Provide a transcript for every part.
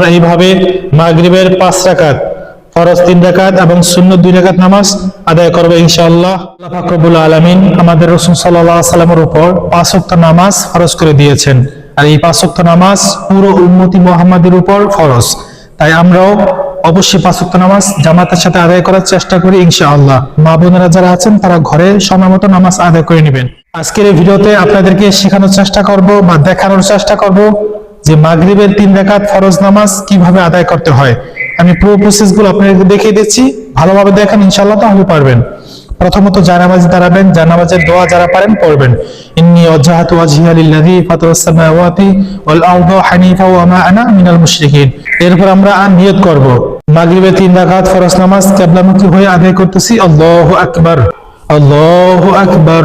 আমরা এইভাবে মাগরিবের পাঁচ রাকাত, ফরজ তিন রাকাত এবং শূন্য দুই রাকাত নামাজ আদায় করব ইনশাআল্লাহ। আল্লাহ ফাকরুল আলমিন আমাদের রসুল সাল্লাহ সাল্লামের উপর পাঁচ ওয়াক্ত নামাজ ফরজ করে দিয়েছেন। আর এই পাঁচ ওয়াক্ত নামাজ পুরো উম্মতি মোহাম্মদের উপর ফরজ। তাই আমরাও অবশ্যই পাঁচ ওয়াক্ত নামাজ জামাতের সাথে আদায় করার চেষ্টা করি ইনশাআল্লাহ। মা বোনেরা যারা আছেন, তারা ঘরে সময় মতো নামাজ আদায় করে নেবেন। আজকের এই ভিডিওতে আপনাদেরকে শেখানোর চেষ্টা করব বা দেখানোর চেষ্টা করব যে মাগরিবের তিন রাকাত ফরজ নামাজ কীভাবে আদায় করতে হয়? আমি পুরো প্রসেসগুলো আপনাদেরকে দেখিয়ে দিচ্ছি। ভালোভাবে দেখেন, ইনশাআল্লাহ তাহলে পারবেন। প্রথমত জানামাজি দাঁড়াবেন জানামাজের দোয়া যারা পারেন, পড়বেন। ইন্নি ওয়াজহাতু সামাওয়াতি ওয়াল হানিফা ওয়া মা আনা মিনাল মুশরিকিন। এরপর আমরা আর নিয়ত করব। মাগরিবের তিন রাকাত ফরজ নামাজ কিবলামুখী হয়ে আদায় করতেছি। আল্লাহু আকবার। আল্লাহু আকবার।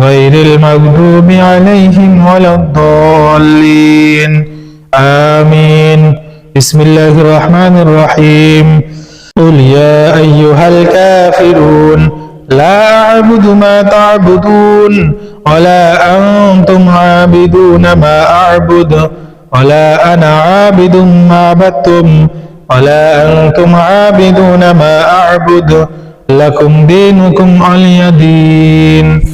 غير المغضوب عليهم ولا الضالين. آمين. بسم الله الرحمن الرحيم. قل يا أيها الكافرون لا أعبد ما تعبدون ولا أنتم عابدون ما أعبد ولا أنا عابد ما عبدتم ولا أنتم عابدون ما أعبد لكم دينكم علي دين.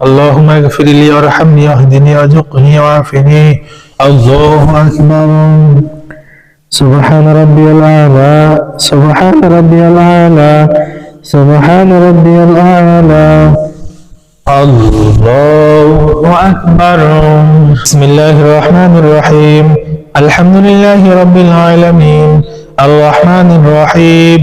اللهم اغفر لي وارحمني واهدني وارزقني وعافني. الله أكبر سبحان ربي الأعلى سبحان ربي الأعلى سبحان ربي الأعلى. الله أكبر. بسم الله الرحمن الرحيم. الحمد لله رب العالمين. الرحمن الرحيم.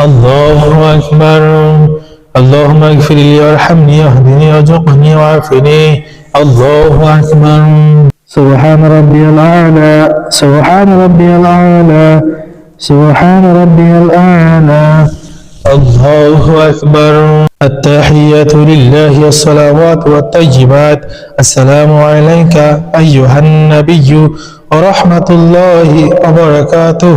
الله أكبر اللهم اغفر لي وارحمني واهدني وارزقني وعافني الله أكبر سبحان ربي الأعلى سبحان ربي الأعلى سبحان ربي الأعلى الله أكبر التحية لله الصلوات والطيبات السلام عليك أيها النبي ورحمة الله وبركاته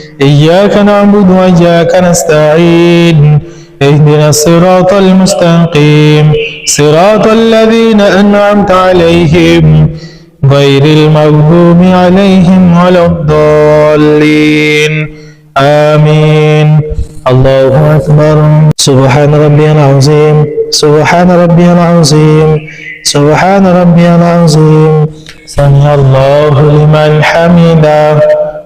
إياك نعبد وإياك نستعين اهدنا الصراط المستقيم. صراط الذين أنعمت عليهم غير المغضوب عليهم ولا الضالين. آمين. الله أكبر. سبحان ربي العظيم. سبحان ربي العظيم. سبحان ربي العظيم. سمع الله لمن حمده.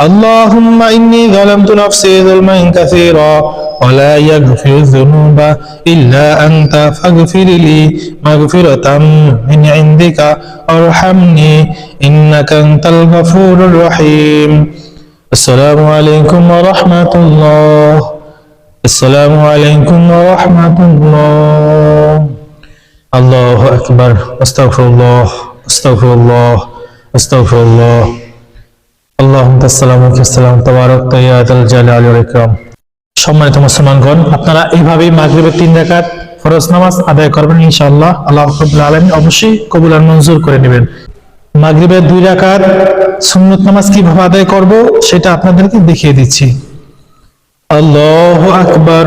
اللهم إني ظلمت نفسي ظلما كثيرا ولا يغفر الذنوب إلا أنت فاغفر لي مغفرة من عندك وارحمني إنك أنت الغفور الرحيم. السلام عليكم ورحمة الله. السلام عليكم ورحمة الله. الله أكبر. أستغفر الله. أستغفر الله. أستغفر الله. সম্মানিত মুসলমানগণ, আপনারা এইভাবেই মাগরিবের তিন রাকাত ফরজ নামাজ আদায় করবেন, ইনশাআল্লাহ। আল্লাহ আলামিন অবশ্যই কবুল আর মঞ্জুর করে নেবেন। মাগরিবের দুই রাকাত সুন্নত নামাজ কীভাবে আদায় করব, সেটা আপনাদেরকে দেখিয়ে দিচ্ছি। আল্লাহু আকবার।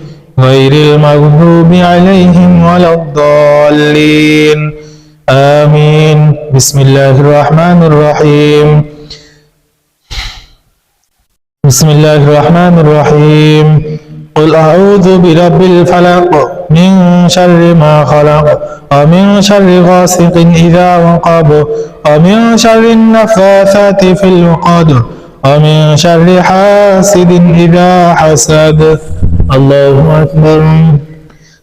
غير المغضوب عليهم ولا الضالين. آمين. بسم الله الرحمن الرحيم. بسم الله الرحمن الرحيم. قل أعوذ برب الفلق من شر ما خلق ومن شر غاسق إذا وقب ومن شر النفاثات في العقد ومن شر حاسد إذا حسد. الله أكبر.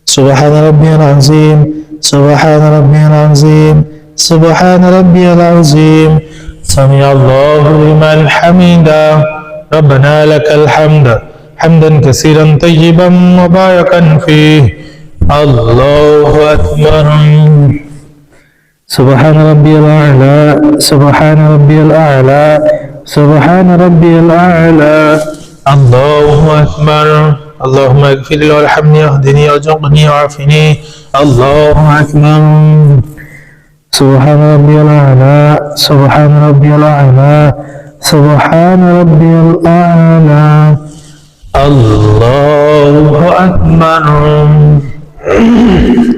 سبحان ربي العظيم. سبحان ربي العظيم. سبحان ربي العظيم. سمع الله لمن حمده. ربنا لك الحمد. حمدا كثيرا طيبا مباركا فيه. الله أكبر. سبحان ربي الأعلى. سبحان ربي الأعلى. سبحان ربي الأعلى. الله أكبر. اللهم اغفر لي وارحمني واهدني وارزقني وعافني. الله أكبر سبحان ربي الأعلى سبحان ربي الأعلى سبحان ربي الأعلى. الله أكبر.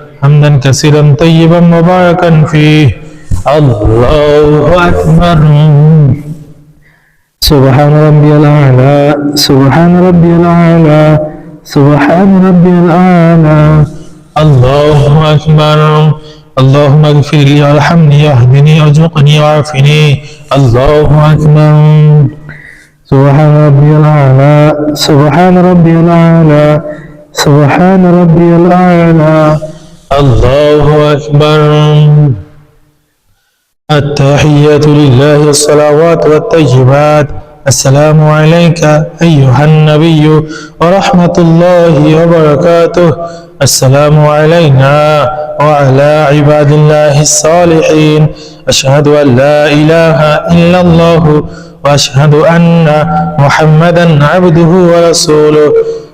حمدا كثيرا طيبا مباركا فيه. الله أكبر. سبحان ربي الأعلى سبحان ربي الأعلى سبحان ربي الأعلى. الله أكبر. اللهم اغفر لي وارحمني واهدني وارزقني وعافني. الله أكبر. سبحان ربي الأعلى سبحان ربي الأعلى سبحان ربي الأعلى. الله أكبر. التحيات لله الصلوات والطيبات السلام عليك أيها النبي ورحمة الله وبركاته. السلام علينا وعلى عباد الله الصالحين. أشهد أن لا إله إلا الله وأشهد أن محمدا عبده ورسوله.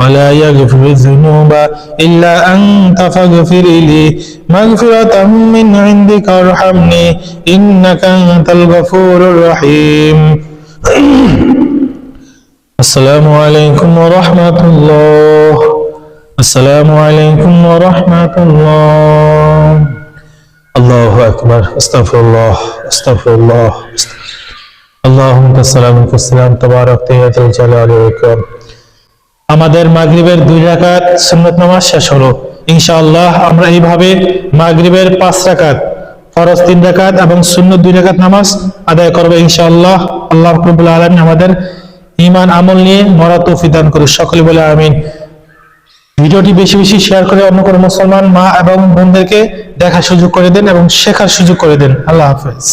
ولا يغفر الذنوب إلا أنت فاغفر لي مغفرة من عندك وارحمني إنك أنت الغفور الرحيم السلام عليكم ورحمة الله السلام عليكم ورحمة الله الله أكبر استغفر الله استغفر الله اللهم السلام السلام تبارك يا ذا الجلال والإكرام আমাদের মাগরিবের দুই রাকাত সুন্নত নামাজ শেষ হলো। ইনশাআল্লাহ আমরা এইভাবে মাগরিবের পাঁচ রাকাত, ফরজ তিন রাকাত এবং সুন্নত দুই রাকাত নামাজ আদায় করবে ইনশাআল্লাহ। আল্লাহ রাব্বুল আলামিন আমাদের ঈমান আমল নিয়ে মরা তৌফিক দান করে সকলে বলে আমিন। ভিডিওটি বেশি বেশি শেয়ার করে অন্য কোনো মুসলমান মা এবং বোনদেরকে দেখার সুযোগ করে দেন এবং শেখার সুযোগ করে দেন। আল্লাহ হাফেজ।